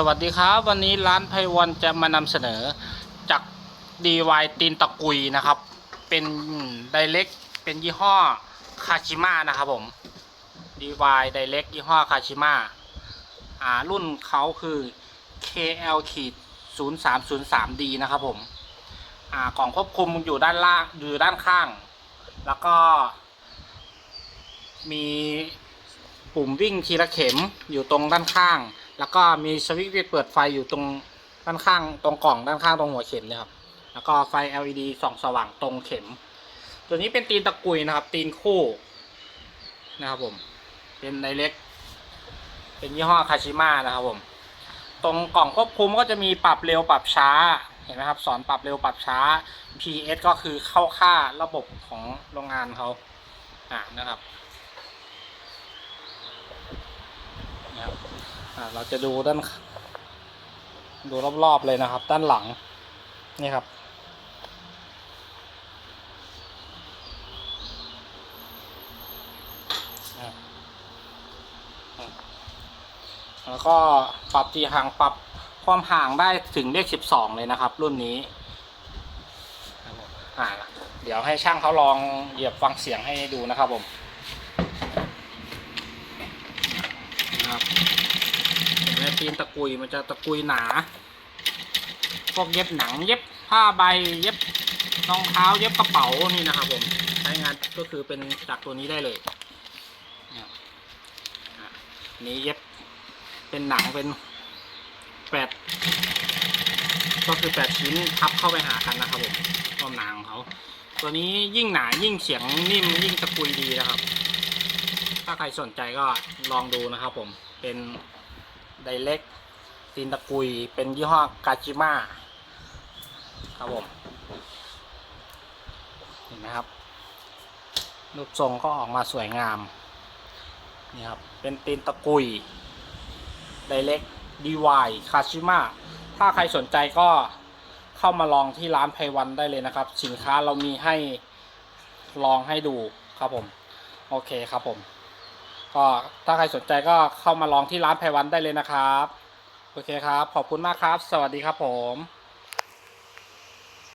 สวัสดีครับ วันนี้ร้านไพวันจะมานำเสนอจาก DY ตีนตะกุยนะครับ เป็นไดเล็กเป็นยี่ห้อคาชิม a นะครับผม DY ไดเล็กยี่ห้อคาชิม a อ่ารุ่นเขาคือ KL ขีด 0303D นะครับผมอ่ากล่องควบคุมอยู่ด้านล่างอยู่ด้านข้าง แล้วก็ มีปุ่มวิ่งทีละเข็มอยู่ตรงด้านข้าง แล้วก็มีสวิตช์เปิดไฟอยู่ตรงด้านข้างตรงกล่องด้านข้างตรงหัวเข็มเลยครับ แล้วก็ไฟ LED ส่องสว่างตรงเข็ม ตัวนี้เป็นตีนตะกุยนะครับ ตีนคู่นะครับผม เป็นไดเล็ก เป็นยี่ห้อคาชิม a นะครับผม ตรงกล่องควบคุมก็จะมีปรับเร็วปรับช้า เห็นไหมครับ สอนปรับเร็วปรับช้า PS ก็คือเข้าค่าระบบของโรงงานเขาอ่านนะครับอ่า เราจะดูด้าน ดูรอบๆเลยนะครับ ด้านหลัง นี่ครับ แล้วก็ปรับตีห่างปรับความห่างได้ถึงเลขสิบสองเลยนะครับ รุ่นนี้อ่าเดี๋ยวให้ช่างเขาลองเหยียบฟังเสียงให้ดูนะครับผมนะครับ นตีนตะกุยมันจะตะกุยหนา พวกเย็บหนัง เย็บผ้าใบ เย็บรองเท้า เย็บกระเป๋านี่นะครับผมใช้งานก็คือเป็นจากตัวนี้ได้เลยนี่เย็บเป็นหนังเป็นแปดก็คือแปดชิ้นทับเข้าไปหากันนะครับผมความหนาของเขาตัวนี้ยิ่งหนายิ่งเสียงนิ่มยิ่งตะกุยดีนะครับ ถ้าใครสนใจก็ลองดูนะครับผมเป็น ไดเล็กตีนตะกุย เป็นยี่ห้อกาจิม a ครับผมเห็นไหมครับ รูปทรงก็ออกมาสวยงาม นี่ครับ เป็นตีนตะกุยไดเล็กดีวายคาชิม a ถ้าใครสนใจก็เข้ามาลองที่ร้านไพวันได้เลยนะครับ สินค้าเรามีให้ลองให้ดูครับผม โอเคครับผม ก็ถ้าใครสนใจก็เข้ามาลองที่ร้านไพวันได้เลยนะครับ โอเคครับ ขอบคุณมากครับ สวัสดีครับผม